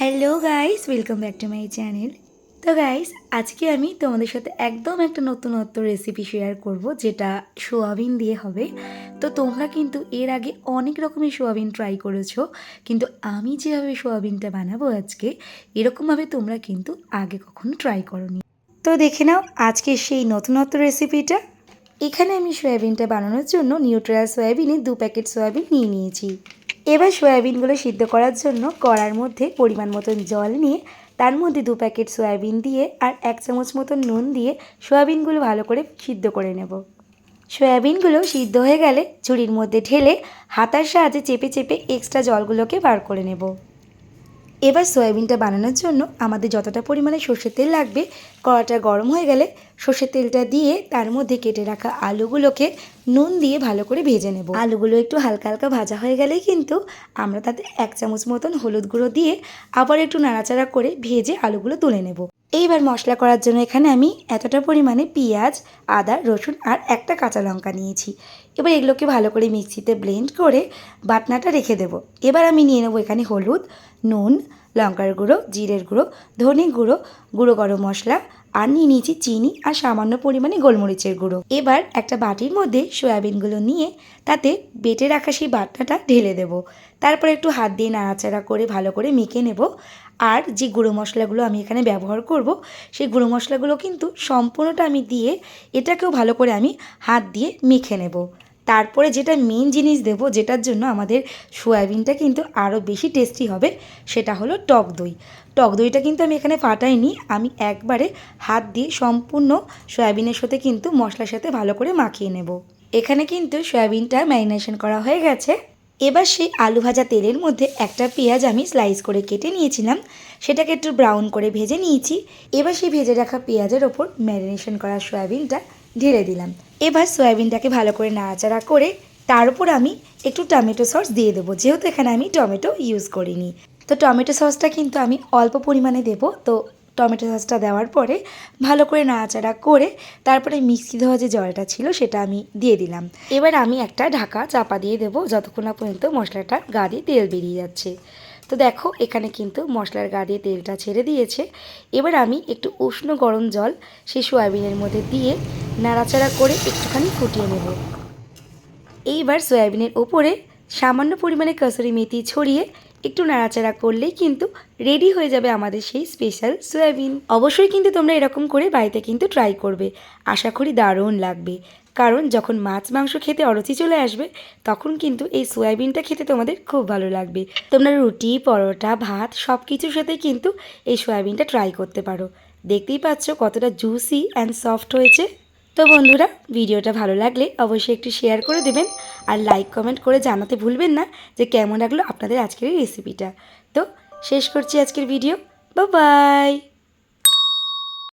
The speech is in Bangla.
Hello guys welcome back to my channel তো গাইস আজকে আমি তোমাদের সাথে একদম একটা নতুনত্ব রেসিপি শেয়ার করব, যেটা সোয়াবিন দিয়ে হবে। তো, তোমরা কিন্তু এর আগে অনেক রকমের সোয়াবিন ট্রাই করেছ, কিন্তু আমি যেভাবে সোয়াবিনটা বানাবো আজকে, এরকমভাবে তোমরা কিন্তু আগে কখনো ট্রাই করনি। তো, দেখে নাও আজকে সেই নতুনত্ব রেসিপিটা এখানে আমি সয়াবিনটা বানানোর জন্য নিউট্রাল সয়াবিনে দু প্যাকেট সয়াবিন নিয়ে নিয়েছি। এবার সয়াবিনগুলো সিদ্ধ করার জন্য কড়ার মধ্যে পরিমাণ মতন জল নিয়ে তার মধ্যে দু প্যাকেট সয়াবিন দিয়ে আর এক চামচ মতন নুন দিয়ে সয়াবিনগুলো ভালো করে সিদ্ধ করে নেব। সয়াবিনগুলো সিদ্ধ হয়ে গেলে ঝুড়ির মধ্যে ঢেলে হাতার সাহায্যে চেপে চেপে এক্সট্রা জলগুলোকে বার করে নেব। এবার সয়াবিনটা বানানোর জন্য আমাদের যতটা পরিমাণে সর্ষের তেল লাগবে, কড়াটা গরম হয়ে গেলে সর্ষের তেলটা দিয়ে তার মধ্যে কেটে রাখা আলুগুলোকে নুন দিয়ে ভালো করে ভেজে নেব। আলুগুলো একটু হালকা হালকা ভাজা হয়ে গেলেই কিন্তু আমরা তাতে এক চামচ মতন হলুদ গুঁড়ো দিয়ে আবার একটু নাড়াচাড়া করে ভেজে আলুগুলো তুলে নেব। এইবার মশলা করার জন্য এখানে আমি এতটা পরিমাণে পেঁয়াজ, আদা, রসুন আর একটা কাঁচা লঙ্কা নিয়েছি। এবার এগুলোকে ভালো করে মিক্সিতে ব্লেন্ড করে বাটনাটা রেখে দেব। এবার আমি নিয়ে নেব এখানে হলুদ, নুন, লঙ্কার গুঁড়ো, জিরের গুঁড়ো, ধনে গুঁড়ো গুঁড়ো গরম মশলা আর নিয়ে নিয়েছি চিনি আর সামান্য পরিমাণে গোলমরিচের গুঁড়ো। এবার একটা বাটির মধ্যে সয়াবিনগুলো নিয়ে তাতে বেটে রাখা সেই বাটনাটা ঢেলে দেব। তারপর একটু হাত দিয়ে নাড়াচাড়া করে ভালো করে মেখে নেব। আর যে গুঁড়ো মশলাগুলো আমি এখানে ব্যবহার করব, সেই গুঁড়ো মশলাগুলো কিন্তু সম্পূর্ণটা আমি দিয়ে এটাকেও ভালো করে আমি হাত দিয়ে মেখে নেব। তারপরে যেটা মেন জিনিস দেব, যেটার জন্য আমাদের সয়াবিনটা কিন্তু আরও বেশি টেস্টি হবে, সেটা হলো টক দই। টক দইটা কিন্তু আমি এখানে ফাটাইনি, আমি একবারে হাত দিয়ে সম্পূর্ণ সয়াবিনের সাথে কিন্তু মশলার সাথে ভালো করে মাখিয়ে নেব। এখানে কিন্তু সয়াবিনটা ম্যারিনেশন করা হয়ে গেছে। এবার সেই আলু ভাজা তেলের মধ্যে একটা পেঁয়াজ আমি স্লাইস করে কেটে নিয়েছিলাম। সেটাকে একটু ব্রাউন করে ভেজে নিয়েছি। এবার সেই ভেজে রাখা পেঁয়াজের ওপর ম্যারিনেশন করা সয়াবিনটা ঢেলে দিলাম। এবার সয়াবিনটাকে ভালো করে নাড়াচাড়া করে তার উপর আমি একটু টমেটো সস দিয়ে দেবো। যেহেতু এখানে আমি টমেটো ইউজ করিনি। তো টমেটো সসটা কিন্তু আমি অল্প পরিমাণে দেবো। তো টমেটো সসটা দেওয়ার পরে ভালো করে নাড়াচাড়া করে তারপরে মিক্সি ধোয়া যে জলটা ছিল সেটা আমি দিয়ে দিলাম। এবার আমি একটা ঢাকা চাপা দিয়ে দেবো যতক্ষণ না পর্যন্ত মশলাটা গা দিয়ে তেল বেরিয়ে যাচ্ছে। তো দেখো এখানে কিন্তু মশলার গা দিয়ে তেলটা ছেড়ে দিয়েছে। এবার আমি একটু উষ্ণ গরম জল সেই সয়াবিনের মধ্যে দিয়ে নাড়াচাড়া করে একটুখানি ফুটিয়ে নেব। এইবার সয়াবিনের ওপরে সামান্য পরিমাণে কসুরি মেথি ছড়িয়ে একটু নাড়াচাড়া করলেই কিন্তু রেডি হয়ে যাবে আমাদের সেই স্পেশাল সয়াবিন অবশ্যই কিন্তু তোমরা এরকম করে বাড়িতে কিন্তু ট্রাই করবে। আশা করি দারুণ লাগবে। কারণ যখন মাছ, মাংস খেতে অরুচি চলে আসবে, তখন কিন্তু এই সয়াবিনটা খেতে তোমাদের খুব ভালো লাগবে। তোমরা রুটি, পরোটা, ভাত সব কিছুর সাথে কিন্তু এই সয়াবিনটা ট্রাই করতে পারো। দেখতেই পাচ্ছ কতটা জুসি অ্যান্ড সফট হয়েছে। তো বন্ধুরা, ভিডিওটা ভালো লাগলে অবশ্যই একটু শেয়ার করে দেবেন আর লাইক কমেন্ট করে জানাতে ভুলবেন না যে কেমন লাগল আপনাদের আজকের এই রেসিপিটা তো শেষ করছি আজকের ভিডিও বাই